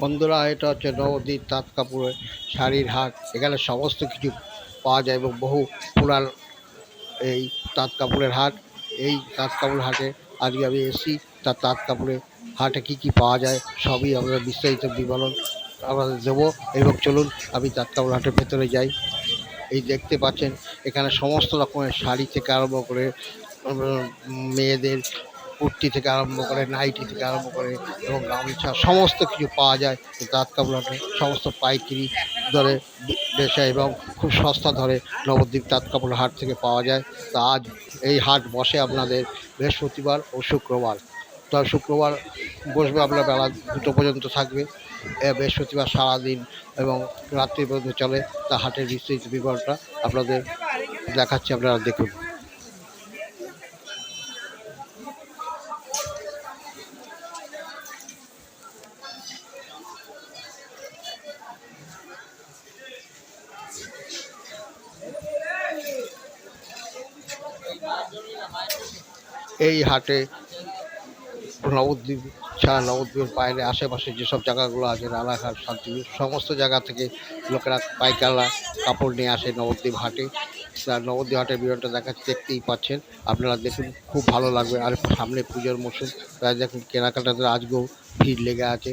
বন্ধুরা, এটা হচ্ছে নবদ্বীপ, তাঁত কাপড়ের শাড়ির হাট। এখানে সমস্ত কিছু পাওয়া যায় এবং বহু পুরান এই তাঁত কাপড়ের হাট। এই তাঁত কাপড় হাটে আজকে আমি এসি তার তাঁত কাপড়ের হাটে কি কি পাওয়া যায়, সবই আমরা বিস্তারিত বিবরণ আমাদের দেবো। এবং চলুন, আমি তাঁত কাপড় হাটের ভেতরে যাই। এই দেখতে পাচ্ছেন, এখানে সমস্ত রকমের শাড়ি থেকে আরম্ভ করে মেয়েদের কুর্তি থেকে আরম্ভ করে নাইটি থেকে আরম্ভ করে এবং গামছা সমস্ত কিছু পাওয়া যায় তাঁত হাটে সমস্ত পাইকারি দরে বেচা এবং খুব সস্তা ধরে নবদ্বীপ তাঁত কাপড় হাট থেকে পাওয়া যায়। তা আজ এই হাট বসে আপনাদের বৃহস্পতিবার ও শুক্রবার। তো শুক্রবার বসবে আপনার বেলা দুটো পর্যন্ত থাকবে। বৃহস্পতিবার সারাদিন এবং রাত্রি পর্যন্ত চলে। তা হাটের বিস্তৃত বিবরণটা আপনাদের দেখাচ্ছি, আপনারা দেখুন। এই হাটে নবদ্বীপ ছাড়া নবদ্বীপের বাইরে আশেপাশে যেসব জায়গাগুলো আছে, রানাঘাট, শান্তিপুর, সমস্ত জায়গা থেকে লোকেরা পাইকাররা কাপড় নিয়ে আসে নবদ্বীপ হাটে। তার নবদ্বীপ হাটের বিবরণটা দেখা দেখতেই পাচ্ছেন। আপনারা দেখুন, খুব ভালো লাগবে। আর সামনে পুজোর মরশুম, তাই দেখুন, কেনাকাটাতে আজকেও ভিড় লেগে আছে।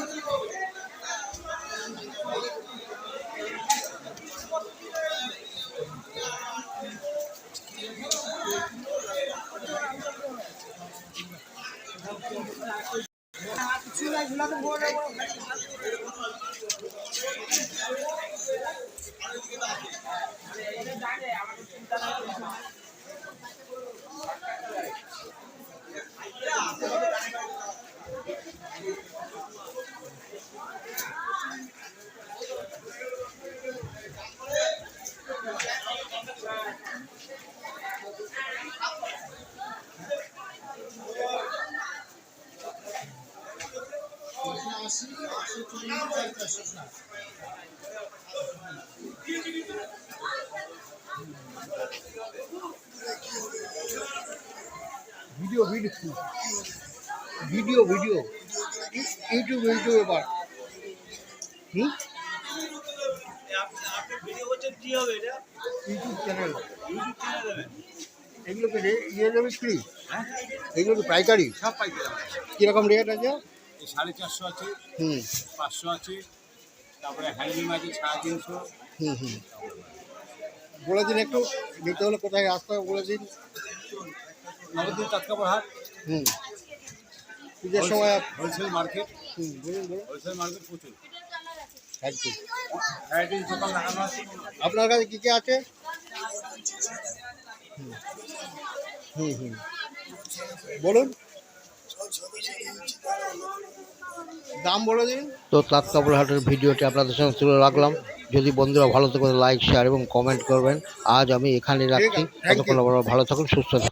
কিছু নাই video video video video. YouTube YouTube এবার। হুম? ইউটিউব চ্যানেল এগুলোকে ইয়ে দেবে বিক্রি এগুলো কি পাইকারি? সব পাইকারি। কীরকম রেট আছে? সাড়ে চারশো আছে হুম। পাঁচশো আছে তারপরে হ্যান্ডলুম আছে সাড়ে তিনশো। হুম হুম। বলে দিন একটু নিতে হলে কোথায় আসতে হবে বলে দিন নবদ্বীপ তাৎকাপড় হাট। হুম। পুজোর সময় হোলসেল মার্কেট। হুম বলুন বলুন। হোলসেল মার্কেট প্রচুর। থ্যাংক ইউ ভ্যারাইটিস দোকান লাগানো আছে। আপনার কাছে কী কী আছে? হুম হুম। বলুন। দাম বলে দিন। তো তাঁত কাপড় হাটের ভিডিওটি আপনাদের সঙ্গে তুলে রাখলাম। যদি বন্ধুরা ভালো থাকেন লাইক শেয়ার এবং কমেন্ট করবেন। আজ আমি এখানে রাখছি. ততক্ষণ ভালো থাকুন সুস্থ থাকুন।